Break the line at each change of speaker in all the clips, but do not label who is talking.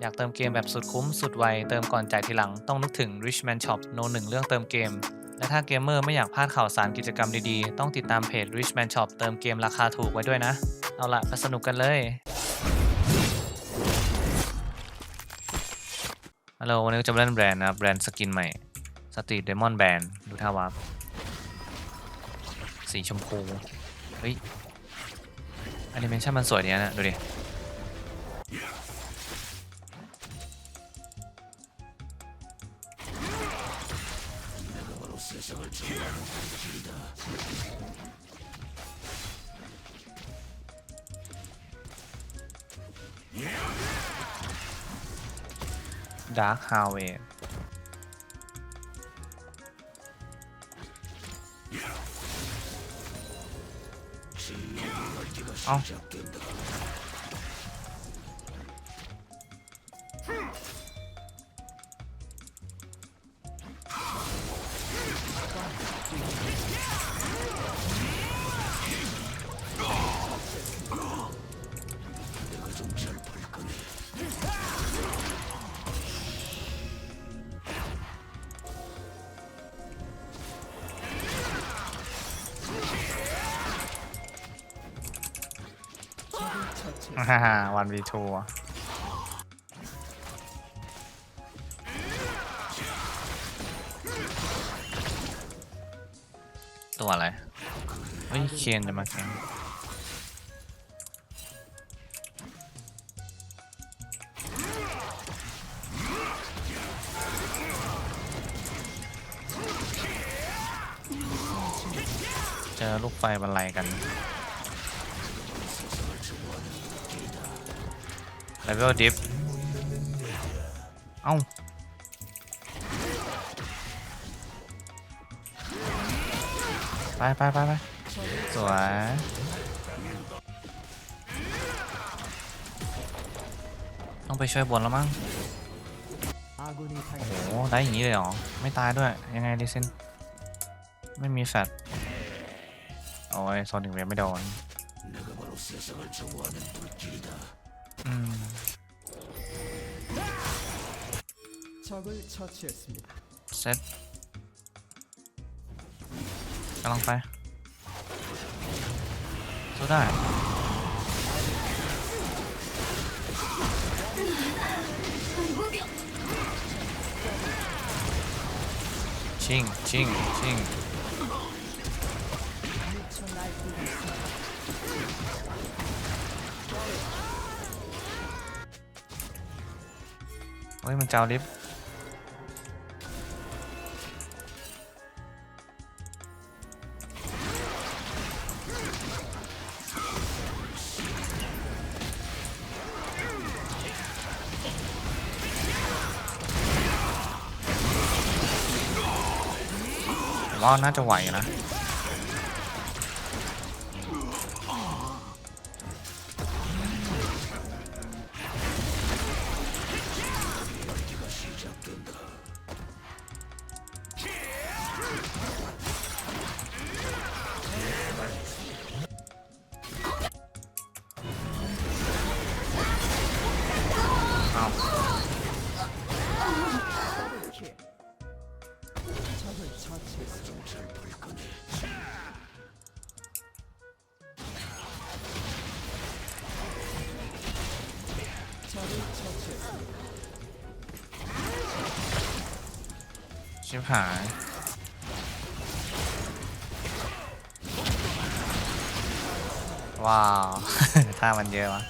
อยากเติมเกมแบบสุดคุ้มสุดไว เติมก่อนจ่ายทีหลัง ต้องนึกถึง Richman Shop โนหนึ่งเรื่องเติมเกม และถ้าเกมเมอร์ไม่อยากพลาดข่าวสารกิจกรรมดีๆ ต้องติดตามเพจ Richman Shop เติมเกมราคาถูกไว้ด้วยนะ เอาละไปสนุกกันเลย ฮัลโหลวันนี้จะเล่นแบรนด์นะแบรนด์สกินใหม่สตรีทเดมอนแบรนด์ดูท่าวาร์ปสีชมพู เฮ้ยแอนิเมชันมันสวยดีนะดูดิ ดาร์คฮาวเวย์เอ้า ฮ่าฮ่าวันวีทูตัวอะไร เฮ้ย เคนจะมาแข่งเจอลูกไฟบรรลัยกัน เลเวลดิฟ เอ้า ไปไปไปไปสวยต้องไปช่วยบนแล้วมั้ง โอ้โห ได้อย่างนี้เลยเหรอ ไม่ตายด้วย ยังไงดิเซนไม่มีแฟตโอ้ยโซนถึงเวฟไม่โดน
적을 처치했습니다.
เซ็ตกำลังไปสู้ได้ ชิงชิงชิงเฮ้ย มันเจ้าลิฟต์ ก็น่าจะไหวนะ ชิบหายว้าว ท่ามันเยอะวะ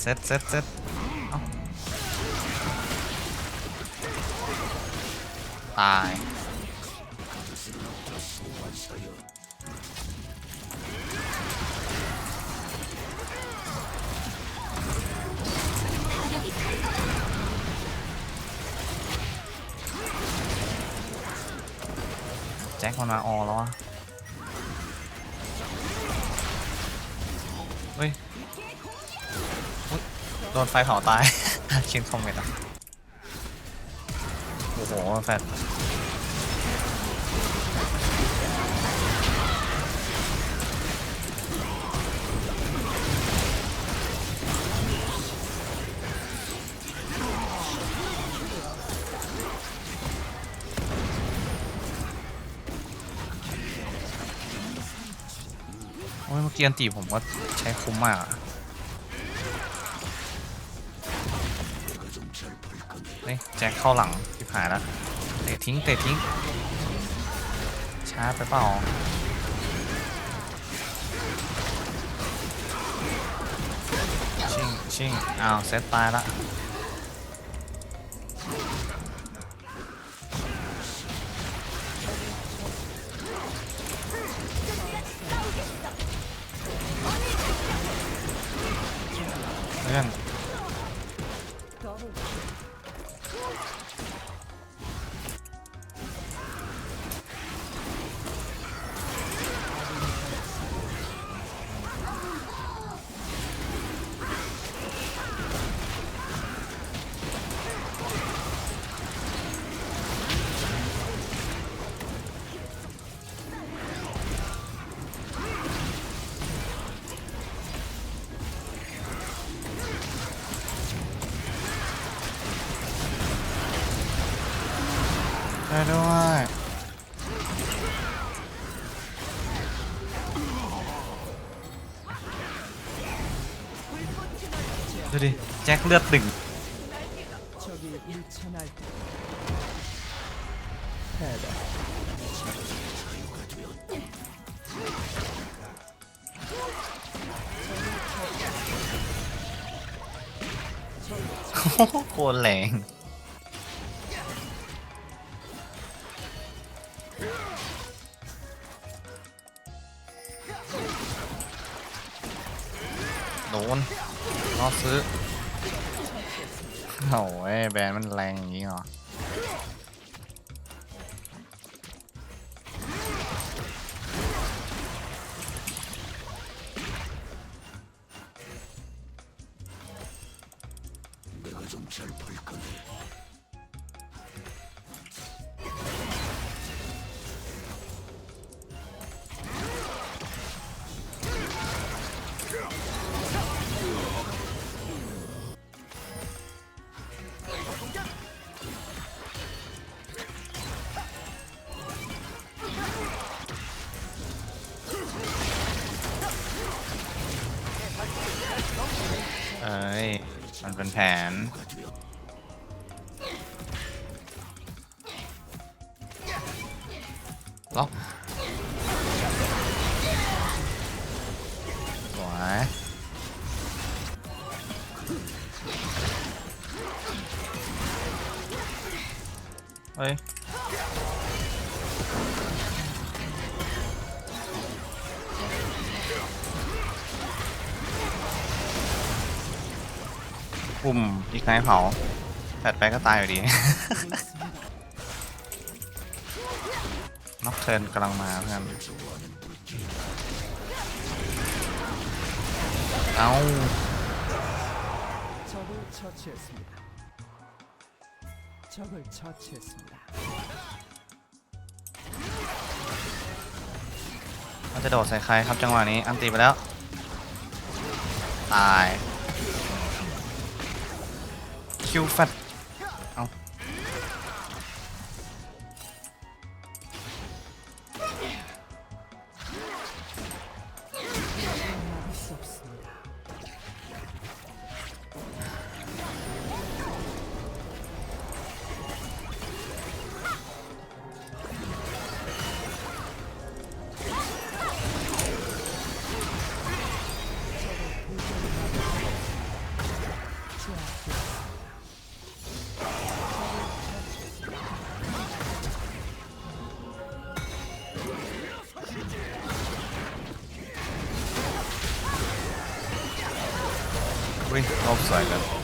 เซ็ตเซ็ตเซ็ตตาย แจ็คมันมาออแล้ววะเฮ้ย โดนไฟเผาตาย เชียนคอมเมนต์อะ โอ้โหแฟด อ้ยเมื่อกี้อันตีผมก็ใช้คุ้มมากเฮ้ยแจ็คเข้าหลังทิบหายแล้วเตะทิ้งเตะทิ้งช้าไปเปล่าชิงชิงอ้าวเซตตายละ เพื่ ดูดิ แจ็คเลือดตึงโคตรแรงโดน ซื้อโอ้ยแบรนด์มันแรงอย่างนี้เหรอ มันเป็นแผน ล็อกสวยเฮ้ย ปุ่มอีกนายเผาแฟดไปก็ตายอยู่ดี น็อกเทิร์นกำลังมาเพื่อน เอามันจะโดดใส่ใครครับจังหวะนี้ อันตีไปแล้ว ตาย คิวแฟด อุ้ย